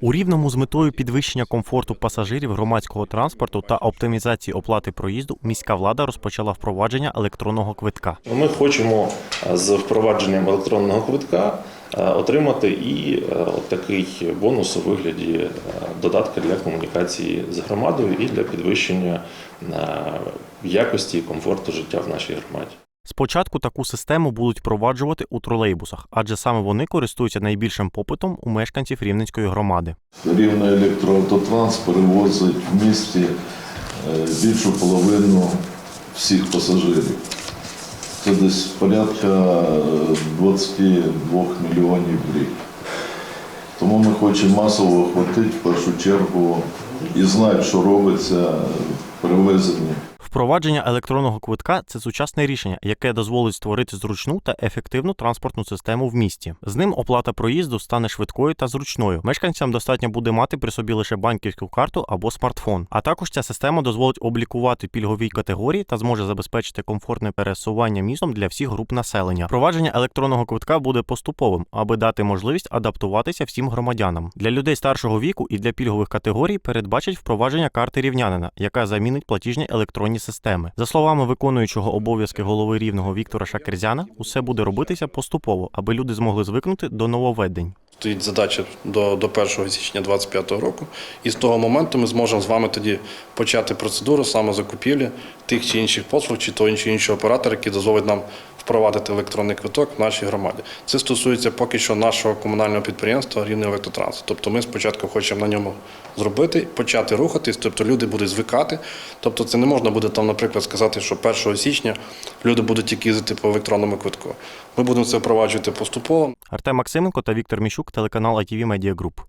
У рівному з метою підвищення комфорту пасажирів громадського транспорту та оптимізації оплати проїзду міська влада розпочала впровадження електронного квитка. Ми хочемо е, з впровадженням електронного квитка е, отримати і е, такий бонус у вигляді додатка для комунікації з громадою і для підвищення якості і комфорту життя в нашій громаді. Спочатку таку систему будуть впроваджувати у тролейбусах, адже саме вони користуються найбільшим попитом у мешканців Рівненської громади. Рівно електроавтотранс перевозить в місті е, більшу половину всіх пасажирів. Це десь порядка е, 22 мільйонів в рік. Тому ми хочемо масово охватити в першу чергу і знати, що робиться в перевезенні. Впровадження електронного квитка це сучасне рішення, яке дозволить створити зручну та ефективну транспортну систему в місті. З ним оплата проїзду стане швидкою та зручною. Мешканцям достатньо буде мати при собі лише банківську карту або смартфон. А також ця система дозволить облікувати пільгові категорії та зможе забезпечити комфортне пересування містом для всіх груп населення. Впровадження електронного квитка буде поступовим, аби дати можливість адаптуватися всім громадянам. Для людей старшого віку і для пільгових категорій передбачать впровадження карти рівнянина, яка замінить платіжні електронні системи. За словами виконуючого обов'язки голови рівного Віктора Шакерзяна, усе буде робитися поступово, аби люди змогли звикнути до нововведень. Стоїть задача до, до 1 січня 2025 року. І з того моменту ми зможемо з вами тоді почати процедуру саме закупівлі тих чи інших послуг, чи того чи іншого оператора, який дозволить нам впровадити електронний квиток в нашій громаді. Це стосується поки що нашого комунального підприємства Рівний електротранс. Тобто ми спочатку хочемо на ньому зробити, почати рухатись, тобто люди будуть звикати. Тобто це не можна буде там, наприклад, сказати, що 1 січня люди будуть тільки їздити по електронному квитку. Ми будемо це впроваджувати поступово. Артем Максименко та Віктор Міщук, телеканал ITV Media Group.